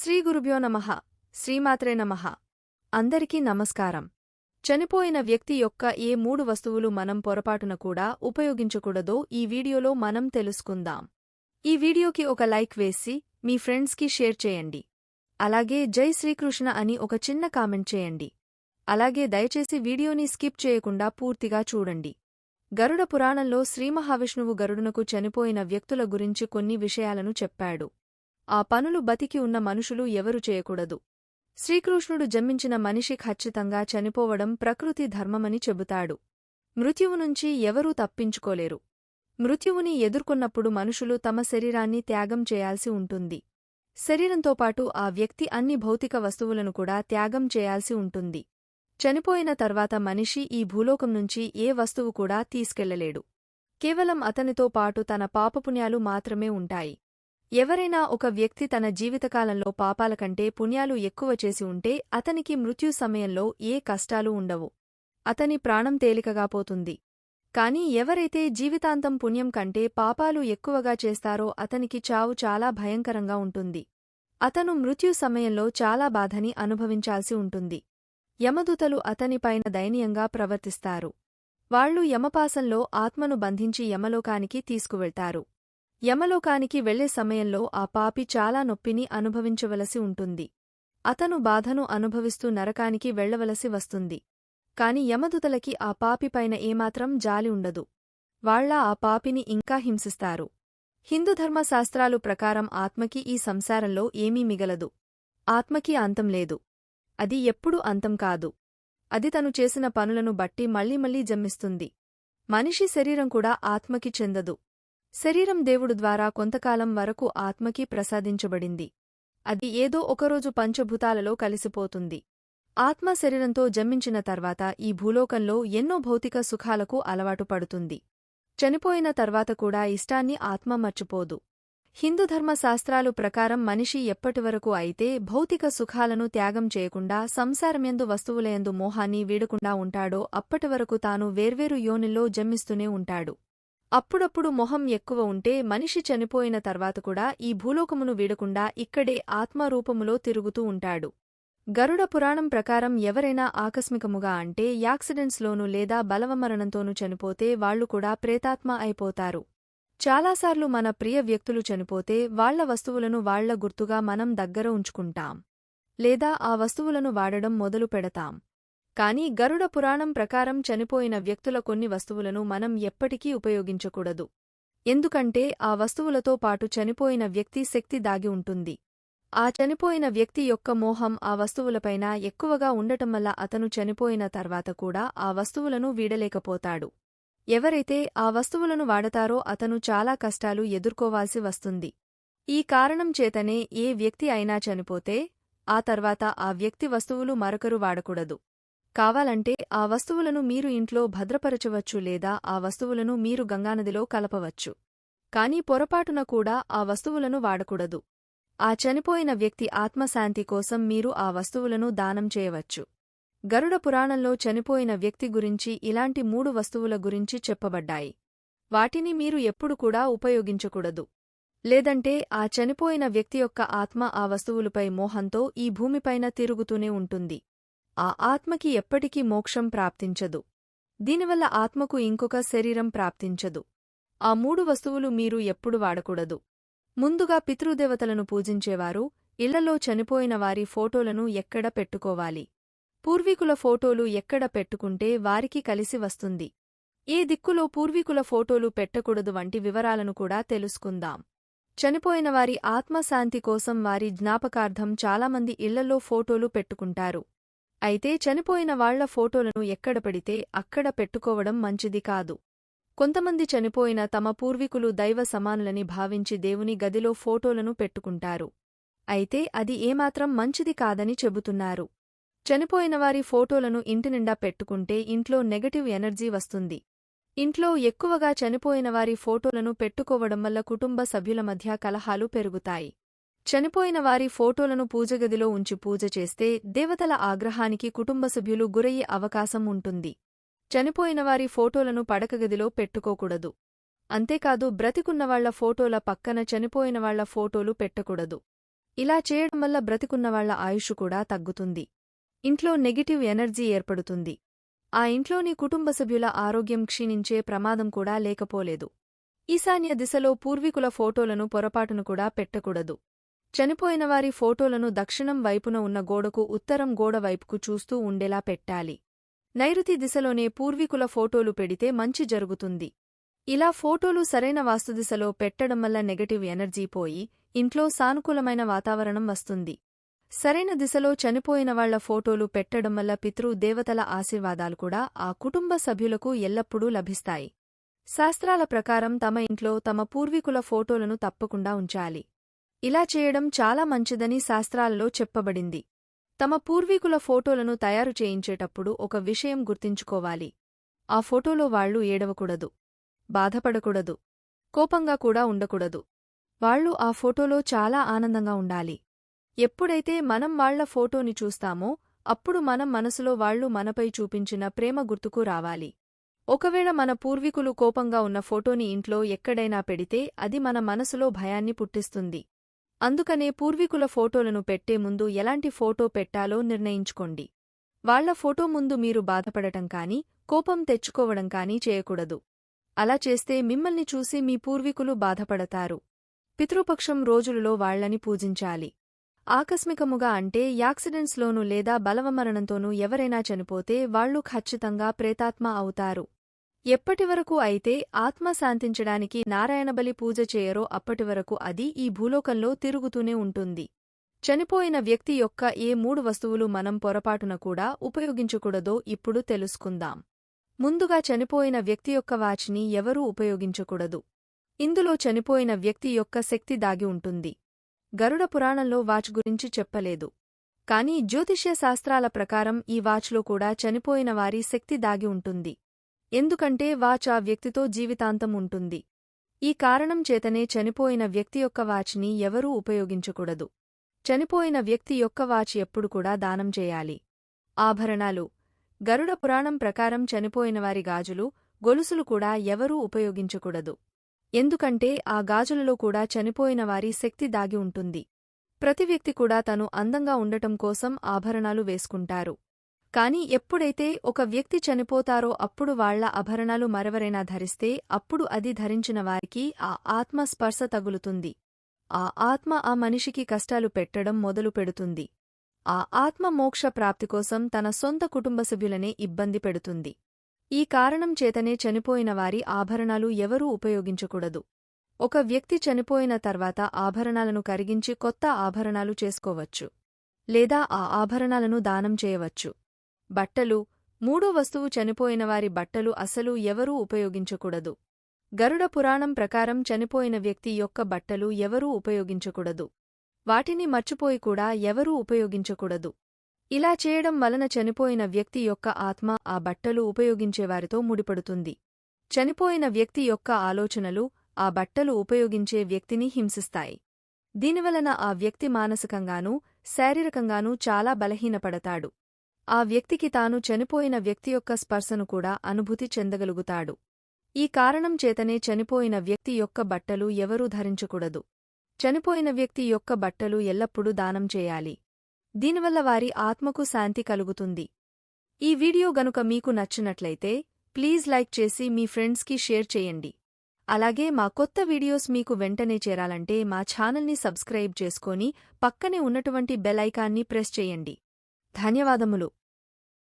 శ్రీ గురుభ్యో నమః. శ్రీమాత్రే నమః. అందరికీ నమస్కారం. చనిపోయిన వ్యక్తి యొక్క ఏ మూడు వస్తువులు మనం పొరపాటున కూడా ఉపయోగించకూడదో ఈ వీడియోలో మనం తెలుసుకుందాం. ఈ వీడియోకి ఒక లైక్ వేసి మీ ఫ్రెండ్స్కి షేర్ చేయండి. అలాగే జై శ్రీకృష్ణ అని ఒక చిన్న కామెంట్ చేయండి. అలాగే దయచేసి వీడియోని స్కిప్ చేయకుండా పూర్తిగా చూడండి. గరుడ పురాణంలో శ్రీమహావిష్ణువు గరుడునకు చనిపోయిన వ్యక్తుల గురించి కొన్ని విషయాలను చెప్పాడు. ఆ పనులు బతికి ఉన్న మనుషులు ఎవరు చేయకూడదు. శ్రీకృష్ణుడు జన్మించిన మనిషి ఖచ్చితంగా చనిపోవడం ప్రకృతి ధర్మమని చెబుతాడు. మృత్యువు నుంచి ఎవరూ తప్పించుకోలేరు. మృత్యువుని ఎదుర్కొన్నప్పుడు మనుషులు తమ శరీరాన్ని త్యాగం చేయాల్సి ఉంటుంది. శరీరంతో పాటు ఆ వ్యక్తి అన్ని భౌతిక వస్తువులను కూడా త్యాగం చేయాల్సి ఉంటుంది. చనిపోయిన తర్వాత మనిషి ఈ భూలోకం నుంచి ఏ వస్తువు కూడా తీసుకెళ్ళలేడు. కేవలం అతనితో పాటు తన పాపపుణ్యాలు మాత్రమే ఉంటాయి. ఎవరైనా ఒక వ్యక్తి తన జీవితకాలంలో పాపాల కంటే పుణ్యాలు ఎక్కువ చేసి ఉంటే అతనికి మృత్యు సమయంలో ఏ కష్టాలు ఉండవు. అతని ప్రాణం తేలికగా పోతుంది. కాని ఎవరైతే జీవితాంతం పుణ్యం కంటే పాపాలు ఎక్కువగా చేస్తారో అతనికి చావు చాలా భయంకరంగా ఉంటుంది. అతను మృత్యు సమయంలో చాలా బాధని అనుభవించాల్సి ఉంటుంది. యమదూతలు అతనిపైన దయనీయంగా ప్రవర్తిస్తారు. వాళ్ళు యమపాసంలో ఆత్మను బంధించి యమలోకానికి తీసుకువెళ్తారు. యమలోకానికి వెళ్ళే సమయంలో ఆ పాపి చాలా నొప్పిని అనుభవించవలసి ఉంటుంది. అతను బాధను అనుభవిస్తూ నరకానికి వెళ్ళవలసి వస్తుంది. కాని యమదుతలకి ఆ పాపిపైన ఏమాత్రం జాలి ఉండదు. వాళ్ళ ఆ పాపిని ఇంకా హింసిస్తారు. హిందూధర్మ శాస్త్రాలు ప్రకారం ఆత్మకి ఈ సంసారంలో ఏమీ మిగలదు. ఆత్మకి అంతం లేదు. అది ఎప్పుడూ అంతం కాదు. అది తను చేసిన పనులను బట్టి మళ్ళీ మళ్ళీ జన్మిస్తుంది. మనిషి శరీరం కూడా ఆత్మకి చెందదు. శరీరం దేవుడు ద్వారా కొంతకాలం వరకు ఆత్మకి ప్రసాదించబడింది. అది ఏదో ఒకరోజు పంచభూతాలలో కలిసిపోతుంది. ఆత్మ శరీరంతో జన్మించిన తర్వాత ఈ భూలోకంలో ఎన్నో భౌతిక సుఖాలకు అలవాటు పడుతుంది. చనిపోయిన తర్వాత కూడా ఇష్టాన్ని ఆత్మ మర్చిపోదు. హిందుధర్మశాస్త్రాలు ప్రకారం మనిషి ఎప్పటివరకు అయితే భౌతిక సుఖాలను త్యాగం చేయకుండా సంసారమెందు వస్తువులయందు మోహాన్ని వీడకుండా ఉంటాడో అప్పటివరకు తాను వేర్వేరు యోనిల్లో జన్మిస్తూనే ఉంటాడు. అప్పుడప్పుడు మొహం ఎక్కువ ఉంటే మనిషి చనిపోయిన తర్వాత కూడా ఈ భూలోకమును వీడకుండా ఇక్కడే ఆత్మరూపములో తిరుగుతూ ఉంటాడు. గరుడ పురాణం ప్రకారం ఎవరైనా ఆకస్మికముగా అంటే యాక్సిడెంట్స్లోనూ లేదా బలవమరణంతోనూ చనిపోతే వాళ్ళు కూడా ప్రేతాత్మ అయిపోతారు. చాలాసార్లు మన ప్రియ వ్యక్తులు చనిపోతే వాళ్ళ వస్తువులను వాళ్ళ గుర్తుగా మనం దగ్గర ఉంచుకుంటాం. లేదా ఆ వస్తువులను వాడడం మొదలు పెడతాం కాని గరుడ పురాణం ప్రకారం చనిపోయిన వ్యక్తుల కొన్ని వస్తువులను మనం ఎప్పటికీ ఉపయోగించకూడదు. ఎందుకంటే ఆ వస్తువులతో పాటు చనిపోయిన వ్యక్తి శక్తి దాగి ఉంటుంది. ఆ చనిపోయిన వ్యక్తి యొక్క మోహం ఆ వస్తువులపైన ఎక్కువగా ఉండటం వల్ల అతను చనిపోయిన తర్వాత కూడా ఆ వస్తువులను వీడలేకపోతాడు. ఎవరైతే ఆ వస్తువులను వాడతారో అతను చాలా కష్టాలు ఎదుర్కోవాల్సి వస్తుంది. ఈ కారణం చేతనే ఏ వ్యక్తి అయినా చనిపోతే ఆ తర్వాత ఆ వ్యక్తి వస్తువులు మరొకరు వాడకూడదు. కావాలంటే ఆ వస్తువులను మీరు ఇంట్లో భద్రపరచవచ్చు లేదా ఆ వస్తువులను మీరు గంగానదిలో కలపవచ్చు. కాని పొరపాటున కూడా ఆ వస్తువులను వాడకూడదు. ఆ చనిపోయిన వ్యక్తి ఆత్మశాంతి కోసం మీరు ఆ వస్తువులను దానం చేయవచ్చు. గరుడ పురాణంలో చనిపోయిన వ్యక్తి గురించి ఇలాంటి మూడు వస్తువుల గురించి చెప్పబడ్డాయి. వాటిని మీరు ఎప్పుడు కూడా ఉపయోగించకూడదు. లేదంటే ఆ చనిపోయిన వ్యక్తి యొక్క ఆత్మ ఆ వస్తువులపై మోహంతో ఈ భూమిపైన తిరుగుతూనే ఉంటుంది. ఆ ఆత్మకి ఎప్పటికీ మోక్షం ప్రాప్తించదు. దీనివల్ల ఆత్మకు ఇంకొక శరీరం ప్రాప్తించదు. ఆ మూడు వస్తువులు మీరు ఎప్పుడు వాడకూడదు. ముందుగా పితృదేవతలను పూజించేవారు ఇళ్ళలో చనిపోయిన వారి ఫోటోలను ఎక్కడ పెట్టుకోవాలి? పూర్వీకుల ఫోటోలు ఎక్కడ పెట్టుకుంటే వారికి కలిసి వస్తుంది? ఏ దిక్కులో పూర్వీకుల ఫోటోలు పెట్టకూడదు వంటి వివరాలను కూడా తెలుసుకుందాం. చనిపోయిన వారి ఆత్మశాంతి కోసం వారి జ్ఞాపకార్థం చాలామంది ఇళ్ళలో ఫోటోలు పెట్టుకుంటారు. అయితే చనిపోయిన వాళ్ళ ఫోటోలను ఎక్కడ పడితే అక్కడ పెట్టుకోవడం మంచిది కాదు. కొంతమంది చనిపోయిన తమ పూర్వీకులు దైవ సమానులని భావించి దేవుని గదిలో ఫోటోలను పెట్టుకుంటారు. అయితే అది ఏమాత్రం మంచిది కాదని చెబుతున్నారు. చనిపోయిన వారి ఫోటోలను ఇంటినిండా పెట్టుకుంటే ఇంట్లో నెగటివ్ ఎనర్జీ వస్తుంది. ఇంట్లో ఎక్కువగా చనిపోయిన వారి ఫోటోలను పెట్టుకోవడం వల్ల కుటుంబ సభ్యుల మధ్య కలహాలు పెరుగుతాయి. చనిపోయిన వారి ఫోటోలను పూజగదిలో ఉంచి పూజ చేస్తే దేవతల ఆగ్రహానికి కుటుంబ సభ్యులు గురయ్యే అవకాశం ఉంటుంది. చనిపోయిన వారి ఫోటోలను పడకగదిలో పెట్టుకోకూడదు. అంతేకాదు బ్రతికున్నవాళ్ళ ఫోటోల పక్కన చనిపోయినవాళ్ళ ఫోటోలు పెట్టకూడదు. ఇలా చేయడం వల్ల బ్రతికున్నవాళ్ళ ఆయుష్ కూడా తగ్గుతుంది. ఇంట్లో నెగిటివ్ ఎనర్జీ ఏర్పడుతుంది. ఆ ఇంట్లోని కుటుంబ సభ్యుల ఆరోగ్యం క్షీణించే ప్రమాదం కూడా లేకపోలేదు. ఈశాన్య దిశలో పూర్వీకుల ఫోటోలను పొరపాటును కూడా పెట్టకూడదు. చనిపోయినవారి ఫోటోలను దక్షిణం వైపున ఉన్న గోడకు ఉత్తరం గోడ వైపుకు చూస్తూ ఉండేలా పెట్టాలి. నైరుతి దిశలోనే పూర్వీకుల ఫోటోలు పెడితే మంచి జరుగుతుంది. ఇలా ఫోటోలు సరైన వాస్తుదిశలో పెట్టడం వల్ల నెగటివ్ ఎనర్జీ పోయి ఇంట్లో సానుకూలమైన వాతావరణం వస్తుంది. సరైన దిశలో చనిపోయిన వాళ్ళ ఫోటోలు పెట్టడం వల్ల పితృ దేవతల ఆశీర్వాదాలు కూడా ఆ కుటుంబ సభ్యులకు ఎల్లప్పుడూ లభిస్తాయి. శాస్త్రాల ప్రకారం తమ ఇంట్లో తమ పూర్వీకుల ఫోటోలను తప్పకుండా ఉంచాలి. ఇలా చేయడం చాలా మంచిదని శాస్త్రాలలో చెప్పబడింది. తమ పూర్వీకుల ఫోటోలను తయారు చేయించేటప్పుడు ఒక విషయం గుర్తించుకోవాలి. ఆ ఫోటోలో వాళ్ళు ఏడవకూడదు. బాధపడకూడదు. కోపంగా కూడా ఉండకూడదు. వాళ్ళు ఆ ఫోటోలో చాలా ఆనందంగా ఉండాలి. ఎప్పుడైతే మనం వాళ్ళ ఫోటోని చూస్తామో అప్పుడు మనం మనసులో వాళ్ళు మనపై చూపించిన ప్రేమ గుర్తుకు రావాలి. ఒకవేళ మన పూర్వీకులు కోపంగా ఉన్న ఫోటోని ఇంట్లో ఎక్కడైనా పెడితే అది మన మనసులో భయాన్ని పుట్టిస్తుంది. అందుకనే పూర్వీకుల ఫోటోలను పెట్టే ముందు ఎలాంటి ఫోటో పెట్టాలో నిర్ణయించుకోండి. వాళ్ళ ఫోటో ముందు మీరు బాధపడటం కానీ కోపం తెచ్చుకోవడం కానీ చేయకూడదు. అలా చేస్తే మిమ్మల్ని చూసి మీ పూర్వీకులు బాధపడతారు. పితృపక్షం రోజులలో వాళ్ళని పూజించాలి. ఆకస్మికముగా అంటే యాక్సిడెంట్స్లోనూ లేదా బలవమరణంతోనూ ఎవరైనా చనిపోతే వాళ్ళు ఖచ్చితంగా ప్రేతాత్మ అవుతారు. ఎప్పటివరకు అయితే ఆత్మ శాంతించడానికి నారాయణబలి పూజ చేయరో అప్పటివరకు అది ఈ భూలోకంలో తిరుగుతూనే ఉంటుంది. చనిపోయిన వ్యక్తి యొక్క ఏ మూడు వస్తువులు మనం పొరపాటున కూడా ఉపయోగించకూడదో ఇప్పుడు తెలుసుకుందాం. ముందుగా చనిపోయిన వ్యక్తి యొక్క వాచ్ని ఎవరూ ఉపయోగించకూడదు. ఇందులో చనిపోయిన వ్యక్తి యొక్క శక్తి దాగి ఉంటుంది. గరుడ పురాణంలో వాచ్ గురించి చెప్పలేదు. కాని జ్యోతిష్య శాస్త్రాల ప్రకారం ఈ వాచ్లో కూడా చనిపోయిన వారి శక్తి దాగి ఉంటుంది. ఎందుకంటే వాచ్ ఆ వ్యక్తితో జీవితాంతం ఉంటుంది. ఈ కారణం చేతనే చనిపోయిన వ్యక్తి యొక్క వాచ్ని ఎవరూ ఉపయోగించకూడదు. చనిపోయిన వ్యక్తి యొక్క వాచ్ ఎప్పుడు కూడా దానం చేయాలి. ఆభరణాలు గరుడ పురాణం ప్రకారం చనిపోయినవారి గాజులు గొలుసులు కూడా ఎవరూ ఉపయోగించకూడదు. ఎందుకంటే ఆ గాజులలో కూడా చనిపోయినవారి శక్తి దాగి ఉంటుంది. ప్రతి వ్యక్తి కూడా తను అందంగా ఉండటం కోసం ఆభరణాలు వేసుకుంటారు. కాని ఎప్పుడైతే ఒక వ్యక్తి చనిపోతారో అప్పుడు వాళ్ళ ఆభరణాలు మరెవరైనా ధరిస్తే అప్పుడు అది ధరించిన వారికి ఆ ఆత్మ స్పర్శ తగులుతుంది. ఆ ఆత్మ ఆ మనిషికి కష్టాలు పెట్టడం మొదలు పెడుతుంది. ఆ ఆత్మ మోక్ష ప్రాప్తి కోసం తన సొంత కుటుంబ సభ్యులనే ఇబ్బంది పెడుతుంది. ఈ కారణం చేతనే చనిపోయిన వారి ఆభరణాలు ఎవరూ ఉపయోగించకూడదు. ఒక వ్యక్తి చనిపోయిన తర్వాత ఆభరణాలను కరిగించి కొత్త ఆభరణాలు చేసుకోవచ్చు. లేదా ఆ ఆభరణాలను దానం చేయవచ్చు. బట్టలు మూడో వస్తువు చనిపోయినవారి బట్టలు అసలు ఎవరూ ఉపయోగించకూడదు. గరుడ పురాణం ప్రకారం చనిపోయిన వ్యక్తి యొక్క బట్టలు ఎవరూ ఉపయోగించకూడదు. వాటిని మర్చిపోయి కూడా ఎవరూ ఉపయోగించకూడదు. ఇలా చేయడం వలన చనిపోయిన వ్యక్తి యొక్క ఆత్మ ఆ బట్టలు ఉపయోగించేవారితో ముడిపడుతుంది. చనిపోయిన వ్యక్తి యొక్క ఆలోచనలు ఆ బట్టలు ఉపయోగించే వ్యక్తిని హింసిస్తాయి. దీనివలన ఆ వ్యక్తి మానసికంగానూ శారీరకంగానూ చాలా బలహీనపడతాడు. ఆ వ్యక్తికి తాను చనిపోయిన వ్యక్తి యొక్క స్పర్శను కూడా అనుభూతి చెందగలుగుతాడు. ఈ కారణం చేతనే చనిపోయిన వ్యక్తి యొక్క బట్టలు ఎవరూ ధరించకూడదు. చనిపోయిన వ్యక్తి యొక్క బట్టలు ఎల్లప్పుడూ దానం చేయాలి. దీనివల్ల వారి ఆత్మకు శాంతి కలుగుతుంది. ఈ వీడియో గనుక మీకు నచ్చినట్లయితే ప్లీజ్ లైక్ చేసి మీ ఫ్రెండ్స్కి షేర్ చేయండి. అలాగే మా కొత్త వీడియోస్ మీకు వెంటనే చేరాలంటే మా ఛానల్ని సబ్స్క్రైబ్ చేసుకొని పక్కనే ఉన్నటువంటి బెల్ ఐకాన్ని ప్రెస్ చేయండి. ధన్యవాదములు.